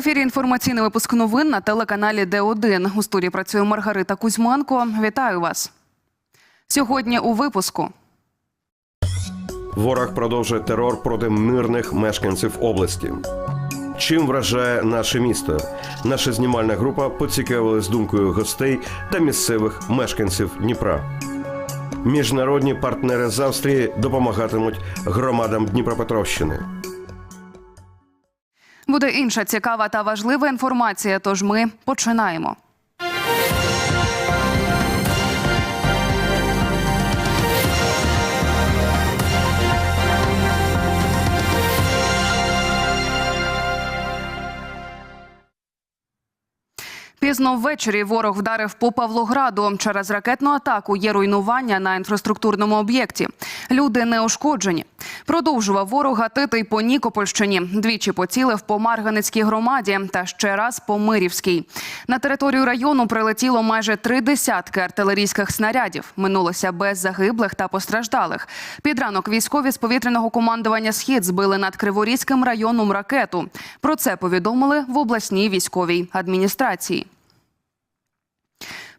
ефірі інформаційний випуск новин на телеканалі Д1. У студії працює Маргарита Кузьменко. Вітаю вас. Сьогодні у випуску. Ворог продовжує терор проти мирних мешканців області. Чим вражає наше місто? Наша знімальна група поцікавилась думкою гостей та місцевих мешканців Дніпра. Міжнародні партнери з Австрії допомагатимуть громадам Дніпропетровщини. Буде інша цікава та важлива інформація. Тож ми починаємо. Пізно ввечері ворог вдарив по Павлограду. Через ракетну атаку є руйнування на інфраструктурному об'єкті. Люди не ушкоджені. Продовжував ворог гатити й по Нікопольщині. Двічі поцілив по Марганецькій громаді та ще раз по Мирівській. На територію району прилетіло майже три десятки артилерійських снарядів. Минулося без загиблих та постраждалих. Під ранок військові з повітряного командування Схід збили над Криворізьким районом ракету. Про це повідомили в обласній військовій адміністрації.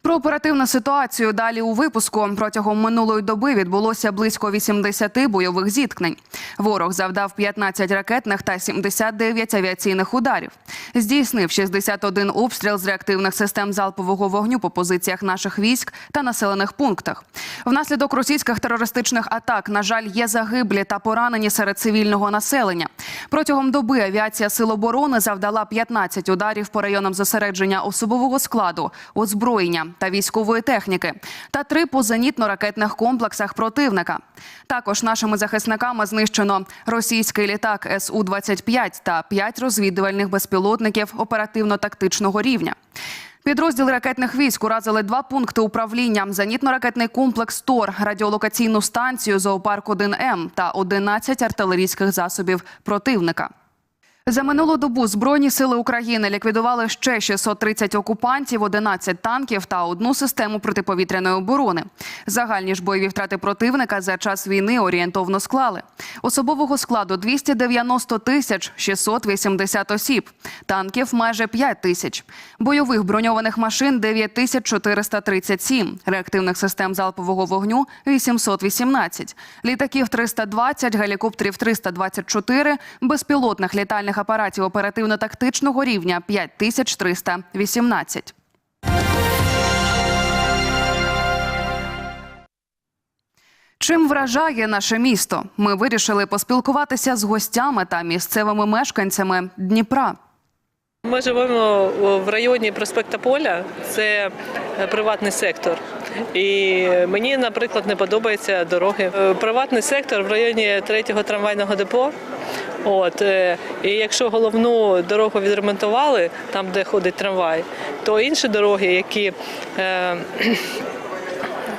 Про оперативну ситуацію далі у випуску протягом минулої доби відбулося близько 80 бойових зіткнень. Ворог завдав 15 ракетних та 79 авіаційних ударів. Здійснив 61 обстріл з реактивних систем залпового вогню по позиціях наших військ та населених пунктах. Внаслідок російських терористичних атак, на жаль, є загиблі та поранені серед цивільного населення. Протягом доби авіація Сил оборони завдала 15 ударів по районам зосередження особового складу, озброєння та військової техніки та три по зенітно-ракетних комплексах противника. Також нашими захисниками знищено російський літак су 25 та п'ять розвідувальних безпілотників оперативно-тактичного рівня. Підрозділи ракетних військ уразили два пункти управління: зенітно-ракетний комплекс ТОР, радіолокаційну станцію зоопарк 1 М та 11 артилерійських засобів противника. За минулу добу Збройні сили України ліквідували ще 630 окупантів, 11 танків та одну систему протиповітряної оборони. Загальні ж бойові втрати противника за час війни орієнтовно склали. Особового складу 290 тисяч 680 осіб, танків майже 5 тисяч, бойових броньованих машин 9 437, реактивних систем залпового вогню 818, літаків 320, гелікоптерів 324, безпілотних літальних апаратів оперативно-тактичного рівня 5318. Чим вражає наше місто? Ми вирішили поспілкуватися з гостями та місцевими мешканцями Дніпра. Ми живемо в районі проспекта Поля, це е, приватний сектор. І мені, наприклад, не подобаються дороги. Е, Приватний сектор в районі третього трамвайного депо. От е, і якщо головну дорогу відремонтували, там де ходить трамвай, то інші дороги, які е,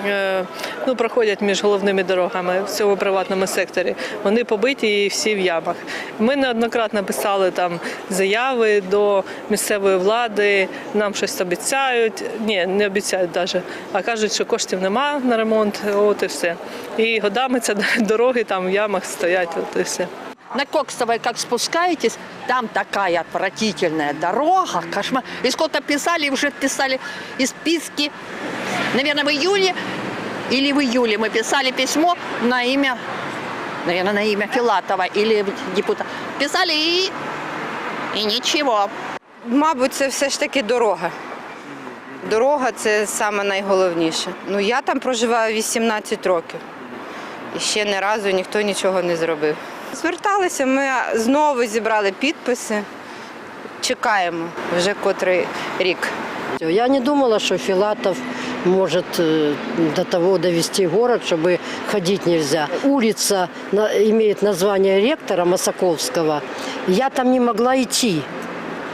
е, ну, проходять між головними дорогами в цьому приватному секторі. Вони побиті і всі в ямах. Ми неоднократно писали там заяви до місцевої влади, нам щось обіцяють. Ні, не обіцяють навіть, а кажуть, що коштів нема на ремонт, от і все. І годами ці дороги там в ямах стоять, от і все. На Коксовой, как спускаетесь, там такая отвратительная дорога, кошмар. И сколько писали, уже писали и списки. Наверное, в июне или в июле мы писали письмо на имя, наверное, на имя Филатова или депутата. Писали и, и ничего. Мабуть, це все ж таки дорога. Дорога це саме найголовніше. Ну я там проживаю 18 років. І ще ні разу ніхто нічого не зробив. Зверталися, ми знову зібрали підписи. Чекаємо вже котрий рік. Я не думала, что Филатов может э, до того довести город, чтобы ходить нельзя. Улица на- имеет название ректора Масаковского. Я там не могла идти.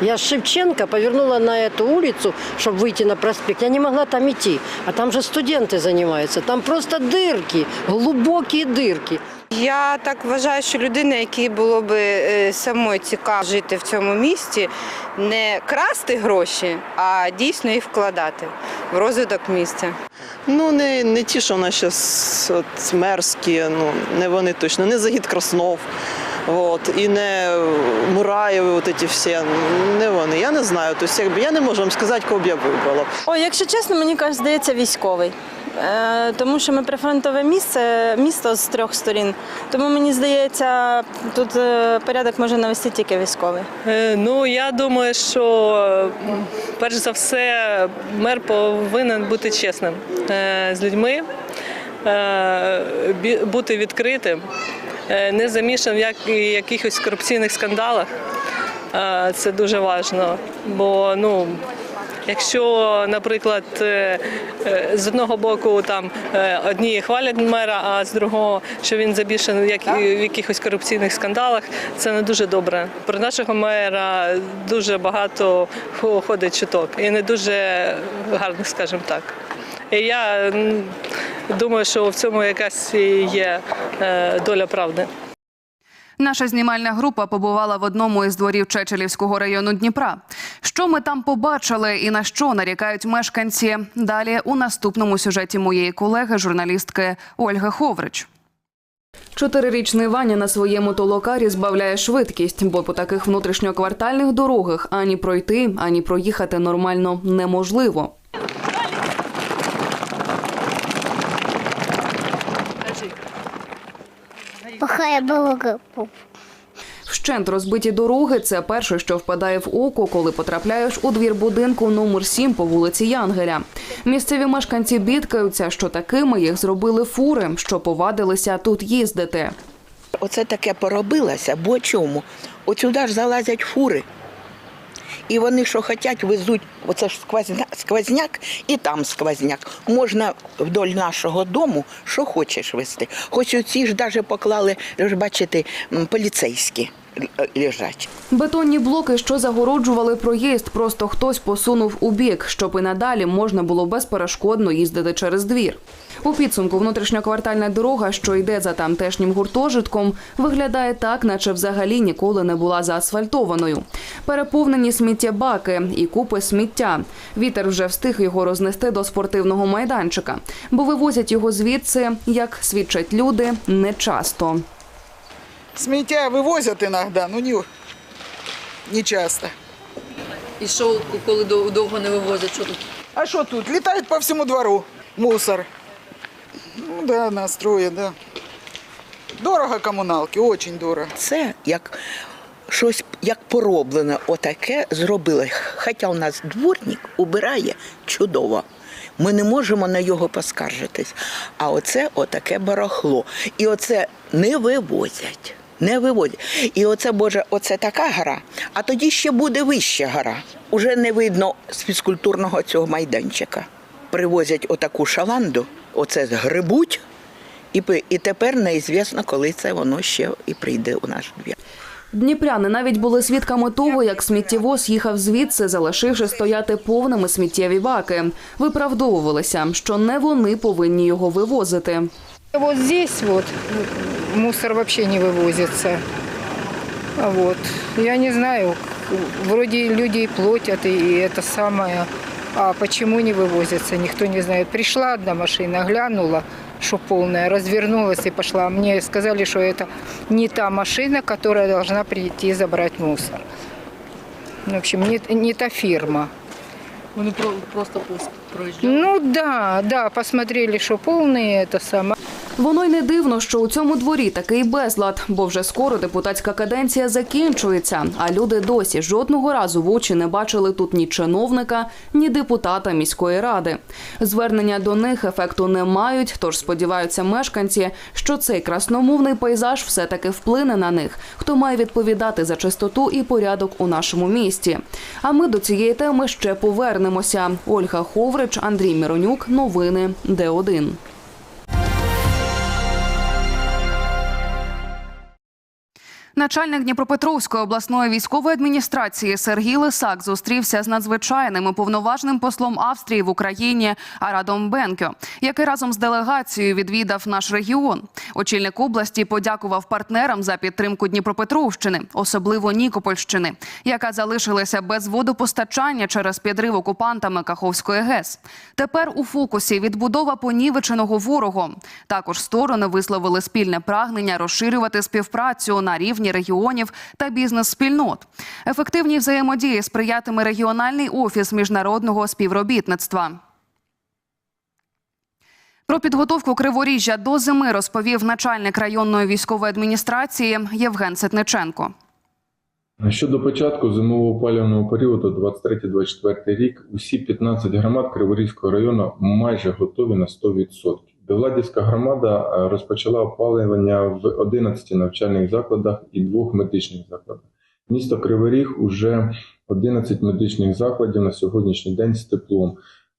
Я с Шевченко повернула на эту улицу, чтобы выйти на проспект. Я не могла там идти. А там же студенты занимаются. Там просто дырки, глубокие дырки. Я так вважаю, що людина, якій було б е, самою цікаво жити в цьому місті, не красти гроші, а дійсно їх вкладати в розвиток місця. Ну, не, не ті, що вона зараз мерзкі, ну, не вони точно, не загід Краснов. От, і не Мураєви, от ці всі, не вони. Я не знаю. Тобто, якби я не можу вам сказати, кого б я вибрала. Ой, якщо чесно, мені кажуть, здається, військовий. Е, тому що ми прифронтове місце, місто з трьох сторін. Тому мені здається, тут е, порядок може навести тільки військовий. Е, Ну, я думаю, що перш за все мер повинен бути чесним з людьми, бути відкритим, не замішаним в як- якихось корупційних скандалах. Е, Це дуже важливо. Бо ну, Якщо, наприклад, е, е, з одного боку там е, одні хвалять мера, а з другого, що він забішений як в якихось корупційних скандалах, це не дуже добре. Про нашого мера дуже багато ходить чуток і не дуже гарних, скажімо так. І я думаю, що в цьому якась є е, доля правди. Наша знімальна група побувала в одному із дворів Чечелівського району Дніпра. Що ми там побачили і на що нарікають мешканці? Далі у наступному сюжеті моєї колеги, журналістки Ольги Ховрич. Чотирирічний Ваня на своєму толокарі збавляє швидкість, бо по таких внутрішньоквартальних дорогах ані пройти, ані проїхати нормально неможливо. Плохая дорога. Вщент розбиті дороги це перше, що впадає в око, коли потрапляєш у двір будинку номер 7 по вулиці Янгеля. Місцеві мешканці бідкаються, що такими їх зробили фури, що повадилися тут їздити. Оце таке поробилося, бо чому? От сюди ж залазять фури. І вони що хочуть, везуть, оце ж сквозняк, сквозняк і там сквозняк. Можна вдоль нашого дому, що хочеш везти. Хоч оці ж навіть поклали, ж бачите, поліцейські лежать. Бетонні блоки, що загороджували проїзд, просто хтось посунув у бік, щоб і надалі можна було безперешкодно їздити через двір. У підсумку внутрішньоквартальна дорога, що йде за тамтешнім гуртожитком, виглядає так, наче взагалі ніколи не була заасфальтованою. Переповнені сміттєбаки і купи сміття. Вітер вже встиг його рознести до спортивного майданчика, бо вивозять його звідси, як свідчать люди, не часто. Сміття вивозять іноді, ну не, не часто. І що, коли довго не вивозять, що тут? А що тут? Літають по всьому двору мусор. Ну да, настроє, да. Дорого комуналки, очень дорого. Це як щось як пороблене, отаке зробили. Хоча у нас дворник убирає чудово. Ми не можемо на його поскаржитись. А оце отаке барахло. І оце не вивозять. Не вивозять. І оце, Боже, оце така гора, а тоді ще буде вища гора. Уже не видно з фізкультурного цього майданчика. Привозять отаку шаланду, оце згребуть, і, і тепер неізвісно, коли це воно ще і прийде у наш двір. Дніпряни навіть були свідками того, як сміттєвоз їхав звідси, залишивши стояти повними сміттєві баки. Виправдовувалися, що не вони повинні його вивозити. Вот здесь вот мусор вообще не вывозится. А Вот. Я не знаю, вроде люди и платят, и это самое. А почему не вывозится, никто не знает. Пришла одна машина, глянула, что полная, развернулась и пошла. Мне сказали, что это не та машина, которая должна прийти забрать мусор. В общем, не, не та фирма. Вони просто проїжджають. Ну да, да, посмотрели, что полные, это самое. Воно й не дивно, що у цьому дворі такий безлад, бо вже скоро депутатська каденція закінчується, а люди досі жодного разу в очі не бачили тут ні чиновника, ні депутата міської ради. Звернення до них ефекту не мають, тож сподіваються мешканці, що цей красномовний пейзаж все-таки вплине на них, хто має відповідати за чистоту і порядок у нашому місті. А ми до цієї теми ще повернемося. Ольга Ховрич, Андрій Міронюк. Новини Д1. Начальник Дніпропетровської обласної військової адміністрації Сергій Лисак зустрівся з надзвичайним і повноважним послом Австрії в Україні Арадом Бенкьо, який разом з делегацією відвідав наш регіон. Очільник області подякував партнерам за підтримку Дніпропетровщини, особливо Нікопольщини, яка залишилася без водопостачання через підрив окупантами Каховської ГЕС. Тепер у фокусі відбудова понівеченого ворогом. Також сторони висловили спільне прагнення розширювати співпрацю на рівні рівні регіонів та бізнес-спільнот. Ефективній взаємодії сприятиме регіональний офіс міжнародного співробітництва. Про підготовку Криворіжжя до зими розповів начальник районної військової адміністрації Євген Ситниченко. Щодо початку зимового опалювального періоду 23-24 рік, усі 15 громад Криворізького району майже готові на 100%. Довладівська громада е, розпочала опалювання в 11 навчальних закладах і двох медичних закладах. Місто Кривий Ріг уже 11 медичних закладів на сьогоднішній день з теплом.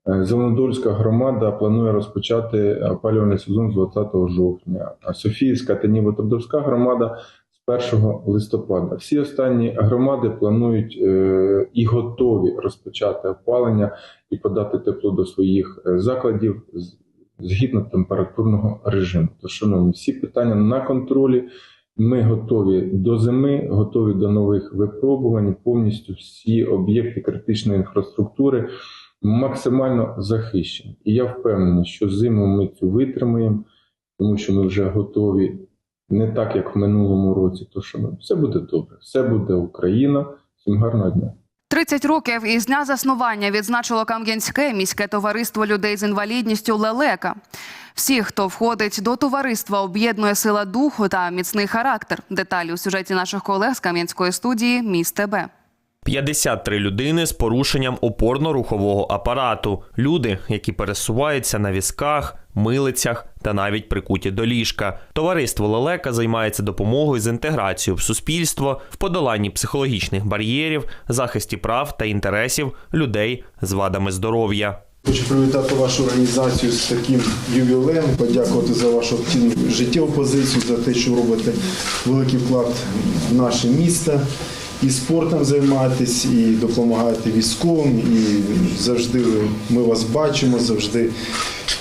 Е, Зеленодольська громада планує розпочати опалювальний сезон з 20 жовтня. Софіївська та Нівотовдовська громада з 1 листопада. Всі останні громади планують е, і готові розпочати опалення і подати тепло до своїх закладів згідно температурного режиму. Тож, шановні, всі питання на контролі. Ми готові до зими, готові до нових випробувань. Повністю всі об'єкти критичної інфраструктури максимально захищені. І я впевнений, що зиму ми цю витримаємо, тому що ми вже готові не так, як в минулому році. То що все буде добре, все буде Україна. Всім гарного дня. 30 років із дня заснування відзначило Кам'янське міське товариство людей з інвалідністю Лелека. Всі, хто входить до товариства, об'єднує сила духу та міцний характер. Деталі у сюжеті наших колег з Кам'янської студії Міст ТБ. 53 людини з порушенням опорно-рухового апарату. Люди, які пересуваються на візках, милицях та навіть прикуті до ліжка. Товариство Лелека займається допомогою з інтеграцією в суспільство, в подоланні психологічних бар'єрів, захисті прав та інтересів людей з вадами здоров'я. Хочу привітати вашу організацію з таким ювілеєм, подякувати за вашу активну життєву позицію, за те, що робите великий вклад в наше місто. І спортом займатися, і допомагати військовим, і завжди ми вас бачимо, завжди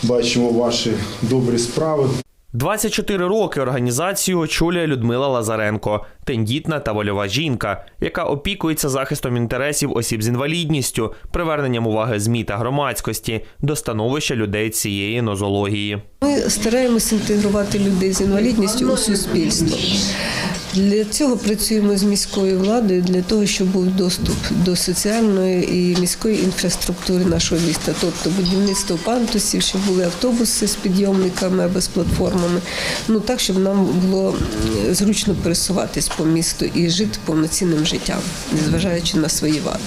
бачимо ваші добрі справи. 24 роки організацію очолює Людмила Лазаренко, тендітна та вольова жінка, яка опікується захистом інтересів осіб з інвалідністю, приверненням уваги ЗМІ та громадськості до становища людей цієї нозології. Ми стараємось інтегрувати людей з інвалідністю у суспільство. Для цього працюємо з міською владою для того, щоб був доступ до соціальної і міської інфраструктури нашого міста, тобто будівництво пандусів, щоб були автобуси з підйомниками або з платформами. Ну так, щоб нам було зручно пересуватись по місту і жити повноцінним життям, незважаючи на свої вади.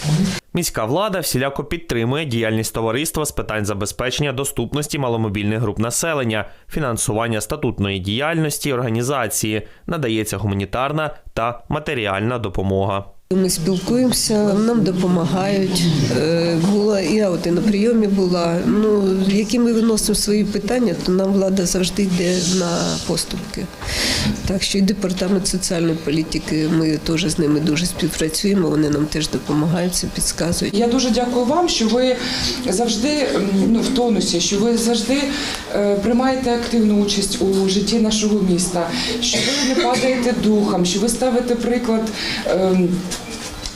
Міська влада всіляко підтримує діяльність товариства з питань забезпечення доступності маломобільних груп населення, фінансування статутної діяльності організації, надається гуманітарна та матеріальна допомога. Ми спілкуємося, нам допомагають. Е, Була я от і на прийомі була. Ну які ми виносимо свої питання, то нам влада завжди йде на поступки. Так що і департамент соціальної політики, ми теж з ними дуже співпрацюємо. Вони нам теж допомагають, підказують. Я дуже дякую вам, що ви завжди ну, в тонусі, що ви завжди е, приймаєте активну участь у житті нашого міста, що ви не падаєте духом, що ви ставите приклад.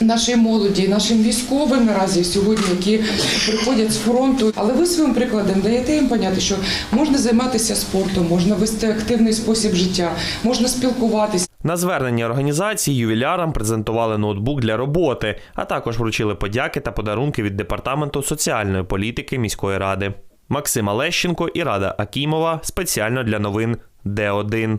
Нашій молоді, нашим військовим наразі сьогодні, які приходять з фронту, але ви своїм прикладом даєте їм поняти, що можна займатися спортом, можна вести активний спосіб життя, можна спілкуватися. На звернення організації ювілярам презентували ноутбук для роботи, а також вручили подяки та подарунки від департаменту соціальної політики міської ради. Максима Лещенко і Рада Акімова спеціально для новин Д1.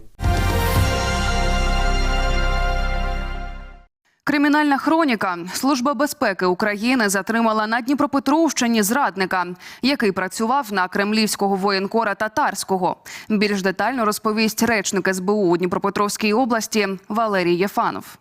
Кримінальна хроніка. Служба безпеки України затримала на Дніпропетровщині зрадника, який працював на кремлівського воєнкора татарського. Більш детально розповість речник СБУ у Дніпропетровській області Валерій Єфанов.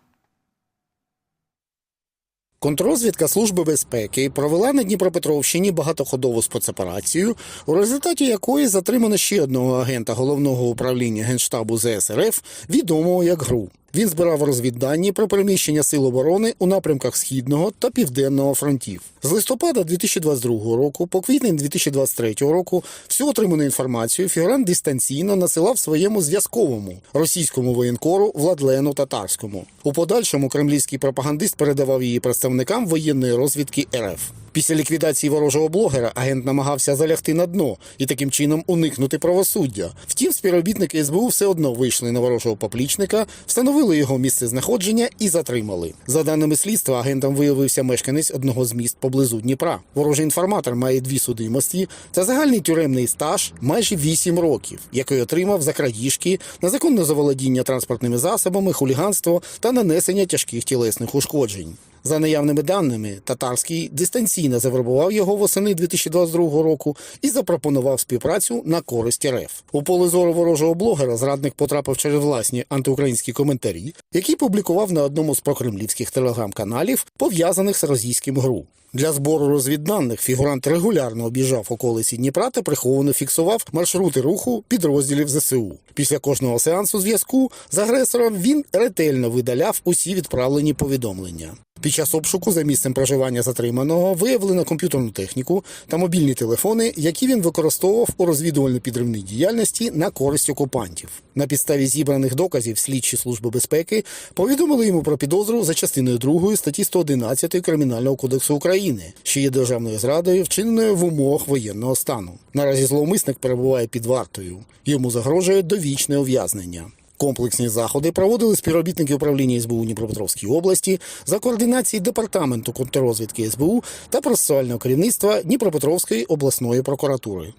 Контррозвідка Служби безпеки провела на Дніпропетровщині багатоходову спецоперацію, у результаті якої затримано ще одного агента головного управління генштабу ЗСРФ, відомого як ГРУ. Він збирав розвіддані про переміщення сил оборони у напрямках східного та південного фронтів. З листопада 2022 року по квітень 2023 року всю отриману інформацію фігурант дистанційно насилав своєму зв'язковому російському воєнкору Владлену Татарському. У подальшому кремлівський пропагандист передавав її представникам воєнної розвідки РФ. Після ліквідації ворожого блогера агент намагався залягти на дно і таким чином уникнути правосуддя. Втім, співробітники СБУ все одно вийшли на ворожого поплічника, встановили його місце знаходження і затримали. За даними слідства, агентом виявився мешканець одного з міст поблизу Дніпра. Ворожий інформатор має дві судимості та загальний тюремний стаж майже 8 років, який отримав за крадіжки, незаконне заволодіння транспортними засобами, хуліганство та нанесення тяжких тілесних ушкоджень. За наявними даними, татарський дистанційно завербував його восени 2022 року і запропонував співпрацю на користь РФ. У поле зору ворожого блогера зрадник потрапив через власні антиукраїнські коментарі, які публікував на одному з прокремлівських телеграм-каналів, пов'язаних з російським ГРУ. Для збору розвідданих фігурант регулярно об'їжджав околиці Дніпра та приховано фіксував маршрути руху підрозділів ЗСУ. Після кожного сеансу зв'язку з агресором він ретельно видаляв усі відправлені повідомлення. Під час обшуку за місцем проживання затриманого виявлено комп'ютерну техніку та мобільні телефони, які він використовував у розвідувально-підривній діяльності на користь окупантів. На підставі зібраних доказів слідчі служби безпеки повідомили йому про підозру за частиною 2 статті 111 Кримінального кодексу України, що є державною зрадою, вчиненою в умовах воєнного стану. Наразі зловмисник перебуває під вартою. Йому загрожує довічне ув'язнення. Комплексні заходи проводили співробітники управління СБУ Дніпропетровській області за координації департаменту контррозвідки СБУ та процесуального керівництва Дніпропетровської обласної прокуратури.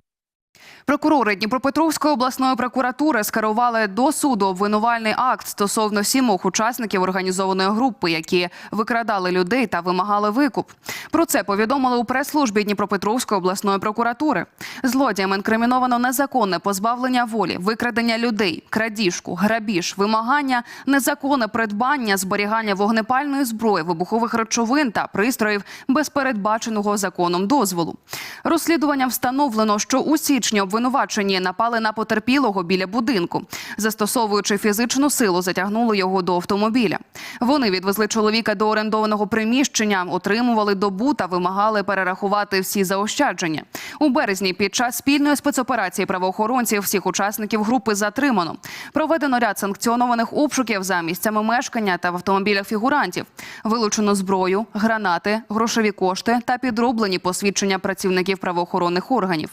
Прокурори Дніпропетровської обласної прокуратури скерували до суду обвинувальний акт стосовно сімох учасників організованої групи, які викрадали людей та вимагали викуп. Про це повідомили у прес-службі Дніпропетровської обласної прокуратури. Злодіям інкриміновано незаконне позбавлення волі, викрадення людей, крадіжку, грабіж, вимагання, незаконне придбання, зберігання вогнепальної зброї, вибухових речовин та пристроїв без передбаченого законом дозволу. Розслідуванням встановлено, що у січні обвинувачені напали на потерпілого біля будинку. Застосовуючи фізичну силу, затягнули його до автомобіля. Вони відвезли чоловіка до орендованого приміщення, отримували добу та вимагали перерахувати всі заощадження. У березні під час спільної спецоперації правоохоронців всіх учасників групи затримано. Проведено ряд санкціонованих обшуків за місцями мешкання та в автомобілях фігурантів. Вилучено зброю, гранати, грошові кошти та підроблені посвідчення працівників правоохоронних органів.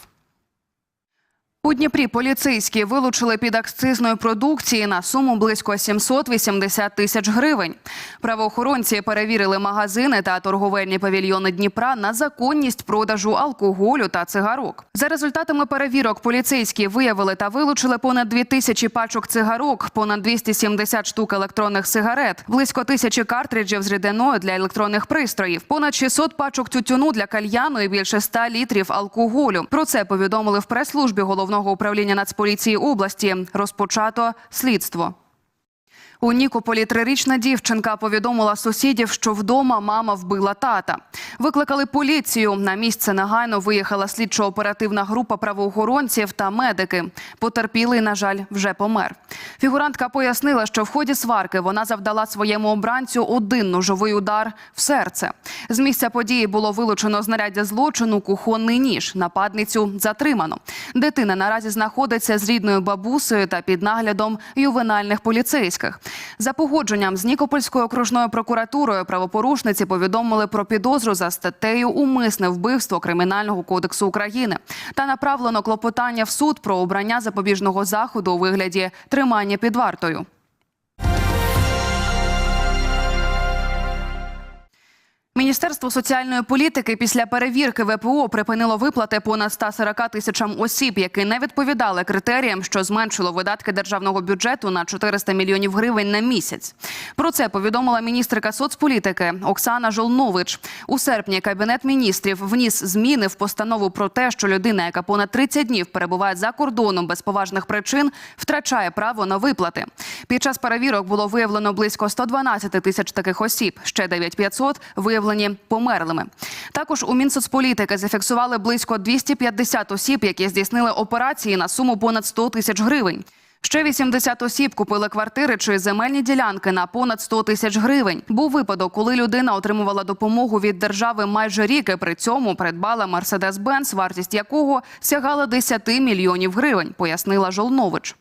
У Дніпрі поліцейські вилучили під акцизної продукції на суму близько 780 тисяч гривень. Правоохоронці перевірили магазини та торговельні павільйони Дніпра на законність продажу алкоголю та цигарок. За результатами перевірок поліцейські виявили та вилучили понад 2 тисячі пачок цигарок, понад 270 штук електронних сигарет, близько тисячі картриджів з рідиною для електронних пристроїв, понад 600 пачок тютюну для кальяну і більше 100 літрів алкоголю. Про це повідомили в прес-службі головного управління Нацполіції області. Розпочато слідство. У Нікополі трирічна дівчинка повідомила сусідів, що вдома мама вбила тата. Викликали поліцію. На місце негайно виїхала слідчо-оперативна група правоохоронців та медики. Потерпілий, на жаль, вже помер. Фігурантка пояснила, що в ході сварки вона завдала своєму обранцю один ножовий удар в серце. З місця події було вилучено знаряддя злочину, кухонний ніж. Нападницю затримано. Дитина наразі знаходиться з рідною бабусею та під наглядом ювенальних поліцейських. За погодженням з Нікопольською окружною прокуратурою правопорушниці повідомили про підозру за статтею Умисне вбивство Кримінального кодексу України та направлено клопотання в суд про обрання запобіжного заходу у вигляді тримання під вартою. Міністерство соціальної політики після перевірки ВПО припинило виплати понад 140 тисячам осіб, які не відповідали критеріям, що зменшило видатки державного бюджету на 400 мільйонів гривень на місяць. Про це повідомила міністрика соцполітики Оксана Жолнович. У серпні кабінет міністрів вніс зміни в постанову про те, що людина, яка понад 30 днів перебуває за кордоном без поважних причин, втрачає право на виплати. Під час перевірок було виявлено близько 112 тисяч таких осіб. Ще 9500 виявлені померлими. Також у Мінсоцполітики зафіксували близько 250 осіб, які здійснили операції на суму понад 100 тисяч гривень. Ще 80 осіб купили квартири чи земельні ділянки на понад 100 тисяч гривень. Був випадок, коли людина отримувала допомогу від держави майже рік і при цьому придбала Мерседес-Бенц, вартість якого сягала 10 мільйонів гривень, пояснила Жолнович.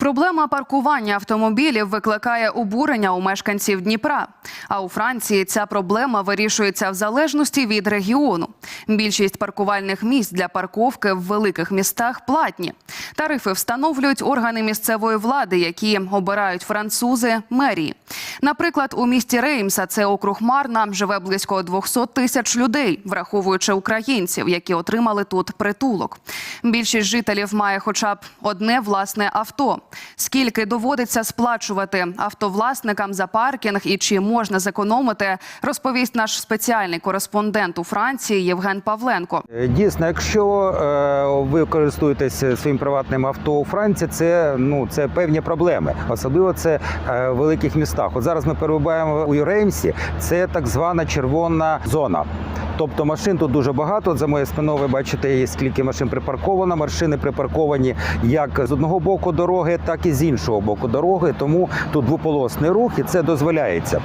Проблема паркування автомобілів викликає обурення у мешканців Дніпра. А у Франції ця проблема вирішується в залежності від регіону. Більшість паркувальних місць для парковки в великих містах платні. Тарифи встановлюють органи місцевої влади, які обирають французи мерії. Наприклад, у місті Реймса, це округ Марна, живе близько 200 тисяч людей, враховуючи українців, які отримали тут притулок. Більшість жителів має хоча б одне власне авто. Скільки доводиться сплачувати автовласникам за паркінг і чи можна зекономити, розповість наш спеціальний кореспондент у Франції Євген Павленко. Е, Дійсно, якщо е, ви користуєтесь своїм приватним авто у Франції, це ну це певні проблеми, особливо це е, в великих містах. От зараз ми перебуваємо у Реймсі, це так звана червона зона. Тобто машин тут дуже багато. За моєю спиною ви бачите, скільки машин припарковано. Машини припарковані як з одного боку дороги, так і з іншого боку дороги. Тому тут двополосний рух і це дозволяється.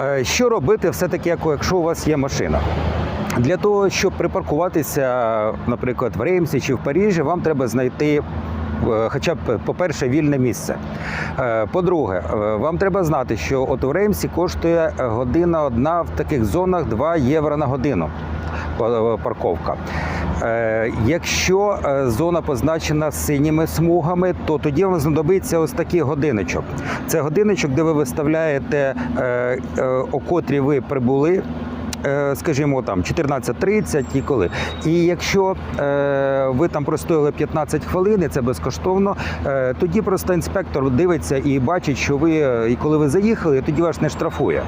Е, Що робити все-таки, якщо у вас є машина? Для того, щоб припаркуватися, наприклад, в Реймсі чи в Парижі, вам треба знайти. Е, Хоча б, по-перше, вільне місце. Е, По-друге, е, вам треба знати, що от у Реймсі коштує година одна в таких зонах 2 євро на годину парковка. Якщо зона позначена синіми смугами, то тоді вам знадобиться ось такий годиночок. Це годиночок, де ви виставляєте, о котрій ви прибули. Е, Скажімо, там 14.30 і коли. І якщо е, ви там простояли 15 хвилин, і це безкоштовно, е, тоді просто інспектор дивиться і бачить, що ви, і коли ви заїхали, тоді вас не штрафує.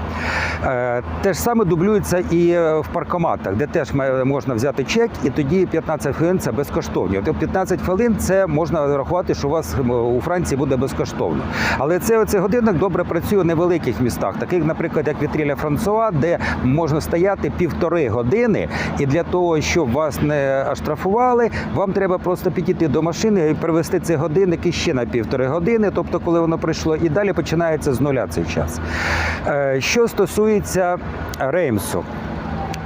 Те ж саме дублюється і в паркоматах, де теж можна взяти чек, і тоді 15 хвилин це безкоштовні. От 15 хвилин це можна рахувати, що у вас у Франції буде безкоштовно. Але це оцей годинник добре працює у невеликих містах, таких, наприклад, як Вітріля Франсуа, де можна стояти півтори години, і для того, щоб вас не оштрафували, вам треба просто підійти до машини і привезти цей годинник іще на півтори години, тобто, коли воно прийшло, і далі починається з нуля цей час. Е, Що стосується Реймсу.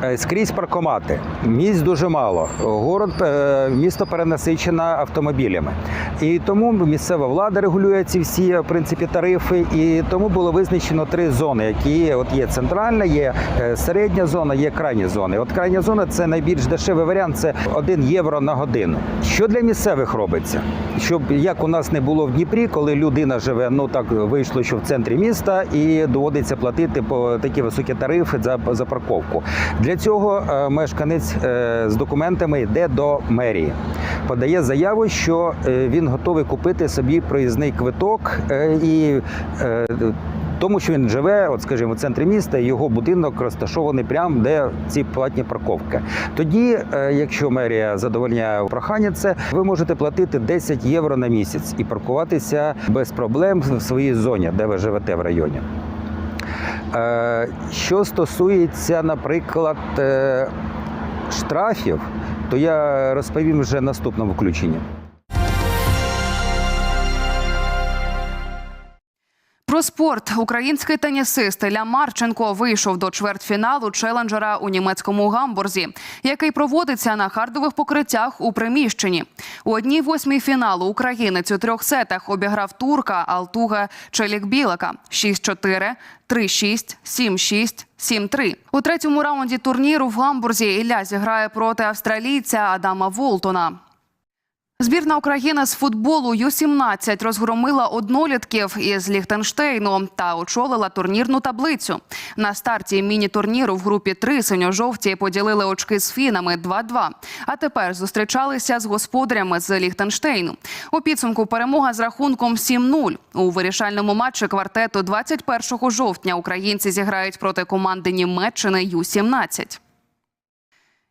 Е, Скрізь паркомати, місць дуже мало. Город е, місто перенасичено автомобілями, і тому місцева влада регулює ці всі в принципі тарифи. І тому було визначено три зони, які от є центральна, є е, середня зона, є крайня зона. І От крайня зона це найбільш дешевий варіант. Це 1 євро на годину. Що для місцевих робиться? Щоб як у нас не було в Дніпрі, коли людина живе, ну так вийшло, що в центрі міста, і доводиться платити по такі високі тарифи за, за парковку. Для цього е, мешканець е, з документами йде до мерії, подає заяву, що е, він готовий купити собі проїзний квиток і. тому що він живе, от скажімо, в центрі міста, його будинок розташований прямо де ці платні парковки. Тоді, якщо мерія задовольняє прохання, це ви можете платити 10 євро на місяць і паркуватися без проблем в своїй зоні, де ви живете в районі. Е, Що стосується, наприклад, е, штрафів, то я розповім вже наступному включенні. Спорт український тенісист Ілля Марченко вийшов до чвертьфіналу челенджера у німецькому гамбурзі, який проводиться на хардових покриттях у приміщенні. У одній восьмій фіналу українець у трьох сетах обіграв турка Алтуга Челікбілака 6-4, 3-6, 7-6, 7-3. У третьому раунді турніру в гамбурзі Ілля зіграє проти австралійця Адама Волтона. Збірна України з футболу Ю-17 розгромила однолітків із Ліхтенштейну та очолила турнірну таблицю. На старті міні-турніру в групі 3 синьо-жовті поділили очки з фінами 2-2. А тепер зустрічалися з господарями з Ліхтенштейну. У підсумку перемога з рахунком 7-0. У вирішальному матчі квартету 21 жовтня українці зіграють проти команди Німеччини Ю-17.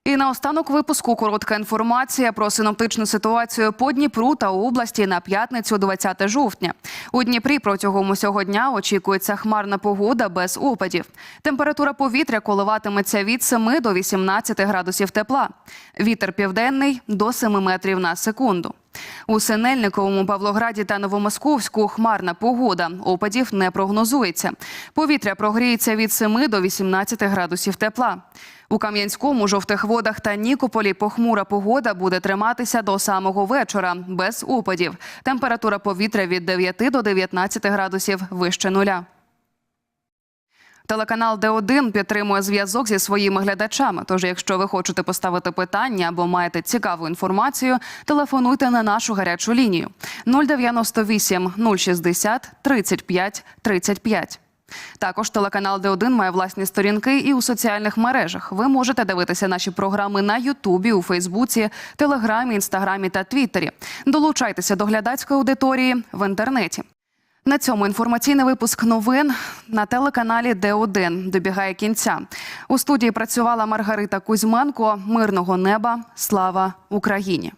І наостанок випуску коротка інформація про синоптичну ситуацію по Дніпру та області на п'ятницю, 20 жовтня. У Дніпрі протягом усього дня очікується хмарна погода без опадів. Температура повітря коливатиметься від 7 до 18 градусів тепла. Вітер південний до 7 метрів на секунду. У Синельниковому, Павлограді та Новомосковську хмарна погода. Опадів не прогнозується. Повітря прогріється від 7 до 18 градусів тепла. У Кам'янському, жовтих водах та Нікополі похмура погода буде триматися до самого вечора без опадів. Температура повітря від 9 до 19 градусів вище нуля. Телеканал Д1 підтримує зв'язок зі своїми глядачами. Тож, якщо ви хочете поставити питання або маєте цікаву інформацію, телефонуйте на нашу гарячу лінію 098 060 35 35. Також телеканал Д1 має власні сторінки і у соціальних мережах. Ви можете дивитися наші програми на Ютубі, у Фейсбуці, Телеграмі, Інстаграмі та Твіттері. Долучайтеся до глядацької аудиторії в інтернеті. На цьому інформаційний випуск новин на телеканалі Д1 добігає кінця. У студії працювала Маргарита Кузьменко. Мирного неба. Слава Україні!